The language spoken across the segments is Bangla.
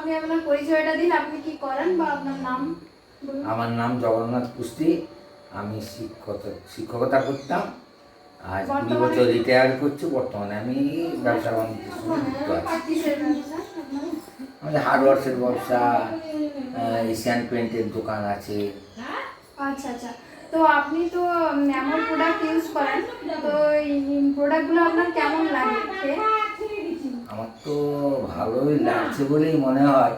আপনি আপনার পরিচয়টা দিন আপনি কি করেন বা আপনার নাম আমার নাম জগন্নাথ কুস্তি। আমি শিক্ষকতা শিক্ষকতা করতাম। আজ কুড়ি বছর রিটায়ার করছি বর্তমানে আমি ব্যবসা বাণিজ্যের সঙ্গে যুক্ত আছি। কিসের ব্যবসা আপনার? আমাদের হার্ডওয়ার্সের ব্যবসা এশিয়ান পেন্টের দোকান আছে। আচ্ছা আচ্ছা। তো আপনি তো এমন প্রোডাক্ট ইউজ করেন। তো এই প্রোডাক্টগুলো আপনার কেমন লাগে তো ভালোই লাগছে বলেই মনে হয়।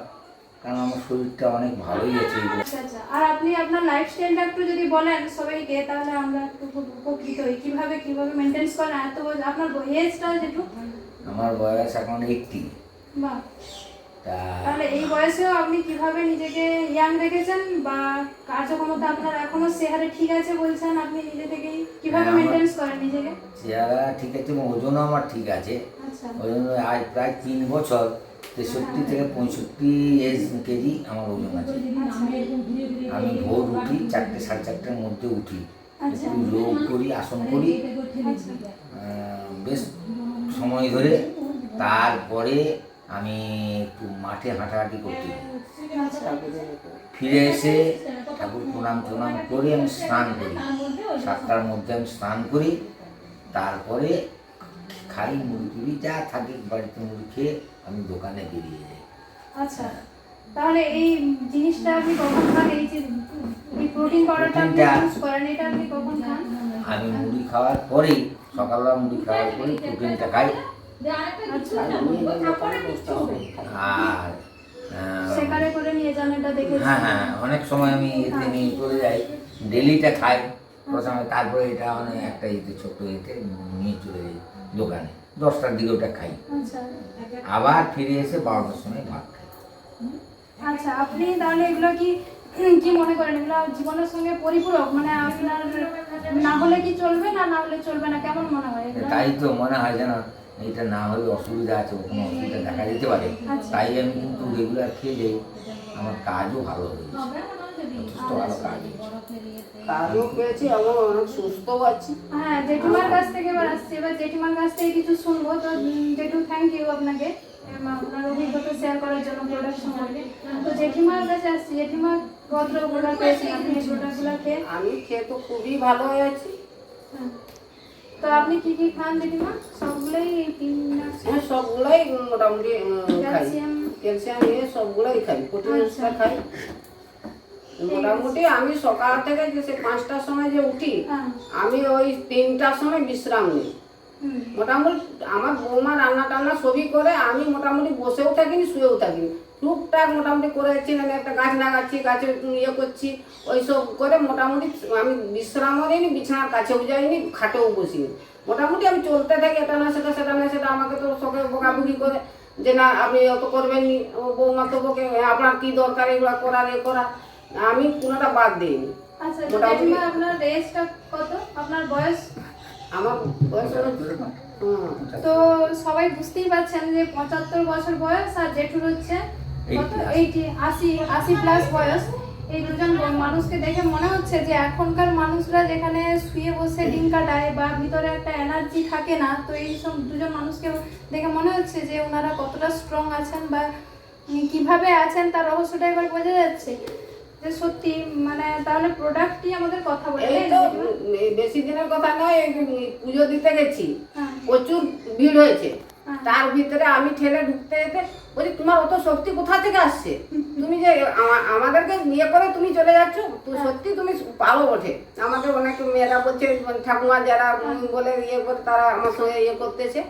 কারণ আমার শরীরটা অনেক ভালোই আছে। আচ্ছা আচ্ছা। আর আপনি আপনার লাইফস্টাইলটা একটু যদি বলেন সবাইকে তাহলে আমরা একটু খুব উপকৃত হই। কীভাবে কীভাবে মেনটেন্স করেন? এত আপনার বয়সটা যেটু আমার বয়স এখন এইটটি বাহ। তাহলে এই বয়সেও আপনি কীভাবে নিজেকে ইয়াং রেখেছেন বা কার্যক্ষমতা আপনার এখনও সেহারে ঠিক আছে বলছেন আপনি নিজে থেকেই? কীভাবে হ্যাঁ, মেনটেন্স করেন নিজেকে? চেহারা ঠিক আছে এবং ওজনও আমার ঠিক আছে। আচ্ছা। ওই জন্য আজ প্রায় তিন বছর তেষট্টি থেকে পঁয়ষট্টি কেজি আমার ওজন আছে। আমি ভোর উঠি চারটে সাড়ে চারটের মধ্যে উঠি। আচ্ছা। যোগ করি আসন করি। আচ্ছা। বেশ সময় ধরে তারপরে আমি একটু মাঠে হাঁটাহাঁটি করতে আচ্ছা ফিরে এসে ঠাকুর প্রণাম প্রণাম করে আমি স্নান করি। সাতটার মধ্যে আমি স্নান করি। তারপরে খাই মুড়ি টুড়ি যা থাকে বাড়িতে মুড়ি খেয়ে আমি দোকানে বেরিয়ে যাই। আচ্ছা তাহলে এই জিনিসটা আপনি কখন খান? এই যে এই প্রোটিন পাউডারটা আপনি ইউজ করেন এটা আপনি কখন খান? আমি মুড়ি খাওয়ার পরেই সকালবেলা মুড়ি খাওয়ার পরেই প্রোটিনটা খাই। অনেক সময় আমি এতে নিয়ে চলে যাই ডেলিটা খাই প্রথমে তারপরে এটা মানে একটা ইতে ছোট্ট ইতে নিয়ে চলে যাই দোকানে দশটার দিকে ওটা খাই আবার ফিরে এসে বারোটার সময় ভাত খাই আচ্ছা আপনি তাহলে এগুলো কি কি মনে করেন এগুলো জীবনের সঙ্গে পরিপূরক মানে আপনার না হলে কি চলবে না না হলে চলবে না, কেমন মনে হয়? তাই তো, মনে হয় যেন এটা না হলে অসুবিধা আছে কোনো অসুবিধা দেখা যেতে পারে। আচ্ছা। তাই আমি কিন্তু রেগুলার খেয়ে যাই আমার কাজও ভালো হয়েছে যথেষ্ট ভালো কাজ কাজও পেয়েছি এবং অনেক সুস্থও আছি। হ্যাঁ জেঠিমার কাছ থেকে এবার আসছি। এবার জেঠিমার কাছ থেকে কিছু শুনব। তো জেঠু থ্যাংক ইউ আপনাকে। আপনার অভিজ্ঞতা শেয়ার করার জন্য প্রোডাক্ট সম্পর্কে তো জেঠিমার কাছে আসছি। জেঠিমা কত প্রোডাক্ট আপনি প্রোডাক্টগুলো খেয়ে আমি খেয়ে তো খুবই ভালো হয়ে আছি। হ্যাঁ। তো আপনি কি কি খান জেঠিমা সবগুলোই এই তিন হ্যাঁ সবগুলোই মোটামুটি উম, খাই। ক্যালসিয়াম। ক্যালসিয়াম নিয়ে সবগুলোই খাই প্রোটিন আচ্ছা। খাই। মোটামুটি আমি সকাল থেকে যে সে পাঁচটার সময় যে উঠি হ্যাঁ। আমি ওই তিনটার সময় বিশ্রাম নিই। হুম মোটামুটি আমার বৌমা রান্না টান্না সবই করে আমি মোটামুটি বসেও থাকিনি শুয়েও থাকিনি। টুকটাক মোটামুটি করে যাচ্ছি আমি একটা গাছ লাগাচ্ছি গাছে ইয়ে করছি ওইসব করে মোটামুটি আমি বিশ্রামও নিইনি বিছানার কাছেও যাইনি খাটেও বসিনি। মোটামুটি আমি চলতে থাকি এটা না সেটা সেটা না সেটা আমাকে তো সবাই বকাবকি করে যে না আপনি অত করবেন নি ও বৌমা তো বকে আপনার কী দরকার এগুলো করার এ করা আমি কোনোটা বাদ দিইনি। আচ্ছা আপনার এজটা কত? আপনার বয়স? আমার বয়স তো সবাই বুঝতেই পারছেন যে পঁচাত্তর বছর বয়স আর জেঠুর হচ্ছে কত? 80 এইটি আশি আশি প্লাস বয়স। এই দুজন মানুষকে দেখে মনে হচ্ছে যে এখনকার মানুষরা যেখানে শুয়ে বসে দিন কাটায় বা ভিতরে একটা এনার্জি থাকে না তো এই সব দুজন মানুষকে দেখে মনে হচ্ছে যে ওনারা কতটা স্ট্রং আছেন বা কীভাবে আছেন তার রহস্যটা এবার বোঝা যাচ্ছে। যে সত্যি মানে তাহলে প্রোডাক্টই আমাদের কথা বলে বেশি দিনের কথা নয় পুজো দিতে গেছি। হ্যাঁ। প্রচুর ভিড় হয়েছে। হ্যাঁ। তার ভিতরে আমি ঠেলে ঢুকতে যেতে বলছি তোমার অত শক্তি কোথা থেকে আসছে? তুমি যে আমাদেরকে ইয়ে করে তুমি চলে যাচ্ছ? তো সত্যি তুমি পারো ওঠে আমাদের অনেক মেয়েরা বলছে ঠাকুমা যারা বলে ইয়ে করে তারা আমার সঙ্গে ইয়ে করতেছে।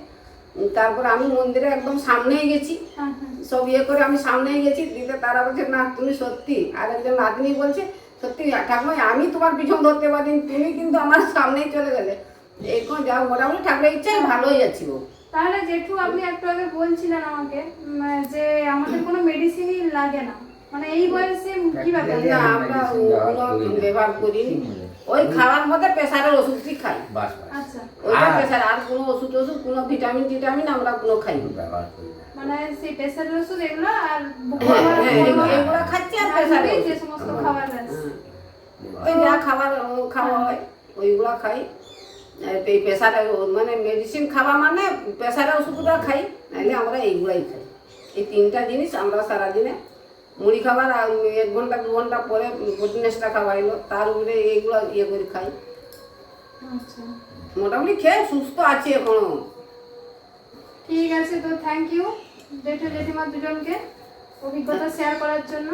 তারপরে আমি মন্দিরে একদম সামনেই গেছি। হ্যাঁ হ্যাঁ। সব ইয়ে করে আমি সামনেই গেছি দিতে তারা বলছে না তুমি সত্যি। আর একজন নাতনি বলছে সত্যি ঠাকুমা আমি তোমার পিছন ধরতে পারিনি তুমি কিন্তু আমার সামনেই চলে গেলে। এখন যা মোটামুটি ঠাকুরের ইচ্ছাই ভালোই আছি ও তাহলে জেঠু আপনি একটু আগে বলছিলেন আমাকে যে আমাদের কোনো মেডিসিনই লাগে না। মানে এই বয়সে কি ব্যাপার? না আমরা ওগুলো ব্যবহার করিনি। ওই খাওয়ার মধ্যে প্রেসারের ওষুধই খাই। আচ্ছা। আর- প্রেসার আর কোনো ওষুধ ওষুধ কোনো ভিটামিন টিটামিন আমরা কোনো খাই ব্যবহার করি মানে সেই প্রেসারের ওষুধ এগুলো আর হ্যাঁ, খাবার হ্যাঁ, এগুলো খাচ্ছি আর যে সমস্ত খাবার আছে। ওই যা খাবার খাওয়া হয় ওইগুলো খাই। এই মানে মেডিসিন খাওয়া মানে প্রেসারের ওষুধগুলো খাই নাহলে আমরা এইগুলাই খাই। এই তিনটা জিনিস আমরা সারাদিনে মুড়ি খাবার আর এক ঘণ্টা দু ঘণ্টা পরে প্রোটিনেসটা খাওয়াইলো তার উপরে এইগুলো ইয়ে করে খাই। মোটামুটি খেয়ে সুস্থ আছে এখনও। ঠিক আছে তো থ্যাংক ইউ জেঠু জেঠিমা দুজনকে অভিজ্ঞতা শেয়ার করার জন্য।